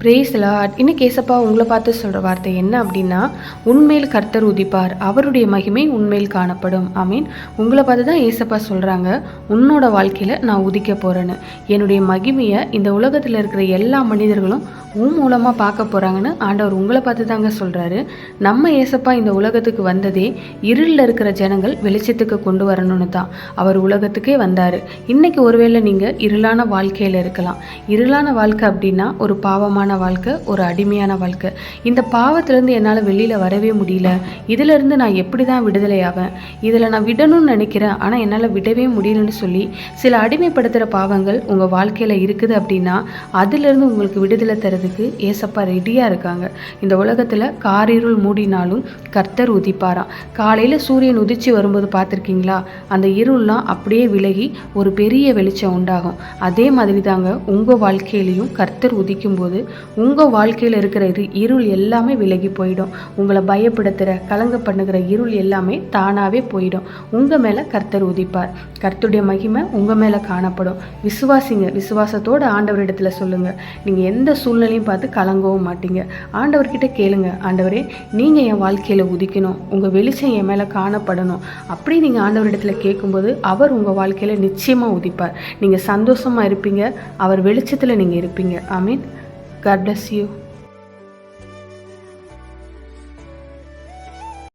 Brace Lord இன்னைக்கு ஏசப்பா உங்களை பார்த்து சொல்கிற வார்த்தை என்ன அப்படின்னா உண்மையில் கர்த்தர் உதிப்பார். அவருடைய மகிமை உண்மையில் காணப்படும். ஐ மீன் உங்களை பார்த்து தான் ஏசப்பா சொல்கிறாங்க உன்னோட வாழ்க்கையில் நான் உதிக்க போகிறேன்னு என்னுடைய மகிமையை இந்த உலகத்தில் இருக்கிற எல்லா மனிதர்களும் உன் மூலமாக பார்க்க போகிறாங்கன்னு ஆண்டவர் உங்களை பார்த்து தாங்க சொல்கிறாரு நம்ம ஏசப்பா இந்த உலகத்துக்கு வந்ததே இருளில் இருக்கிற ஜனங்கள் வெளிச்சத்துக்கு கொண்டு வரணும்னு தான். அவர் உலகத்துக்கே வந்தார். இன்றைக்கி ஒருவேளை நீங்கள் இருளான வாழ்க்கையில் இருக்கலாம். இருளான வாழ்க்கை அப்படின்னா ஒரு பாவமான வாழ்க்கை ஒரு அடிமையான வாழ்க்கை. இந்த பாவத்திலேருந்து என்னால் வெளியில் வரவே முடியல. இதிலிருந்து நான் எப்படி தான் விடுதலை ஆவேன்? இதில் நான் விடணும்னு நினைக்கிறேன். ஆனால் என்னால் விடவே முடியலன்னு சொல்லி சில அடிமைப்படுத்துகிற பாவங்கள் உங்கள் வாழ்க்கையில் இருக்குது அப்படின்னா அதிலிருந்து உங்களுக்கு விடுதலை தரதுக்கு ஏசப்பா ரெடியாக இருக்காங்க. இந்த உலகத்தில் காரிருள் மூடினாலும் கர்த்தர் உதிப்பாராம். காலையில் சூரியன் உதிச்சு வரும்போது பார்த்துருக்கீங்களா? அந்த இருள்லாம் அப்படியே விலகி ஒரு பெரிய வெளிச்சம் உண்டாகும். அதே மாதிரி தாங்க உங்கள் வாழ்க்கையிலையும் கர்த்தர் உதிக்கும் போது உங்கள் வாழ்க்கையில் இருக்கிற இருள் எல்லாமே விலகி போயிடும். உங்களை பயப்படுத்துகிற கலங்க பண்ணுகிற இருள் எல்லாமே தானாகவே போயிடும். உங்கள் மேலே கர்த்தர் உதிப்பார். கர்த்தருடைய மகிமை உங்கள் மேலே காணப்படும். விசுவாசிங்க விசுவாசத்தோட ஆண்டவரிடத்தில் சொல்லுங்கள் நீங்கள் எந்த சூழ்நிலையும் பார்த்து கலங்கவும் மாட்டீங்க. ஆண்டவர்கிட்ட கேளுங்க. ஆண்டவரே நீங்கள் என் வாழ்க்கையில் உதிக்கணும். உங்கள் வெளிச்சம் என் மேலே காணப்படணும். அப்படி நீங்கள் ஆண்டவரிடத்தில் கேட்கும்போது அவர் உங்கள் வாழ்க்கையில் நிச்சயமாக உதிப்பார். நீங்கள் சந்தோஷமாக இருப்பீங்க. அவர் வெளிச்சத்தில் நீங்கள் இருப்பீங்க. ஐ மீன் God bless you.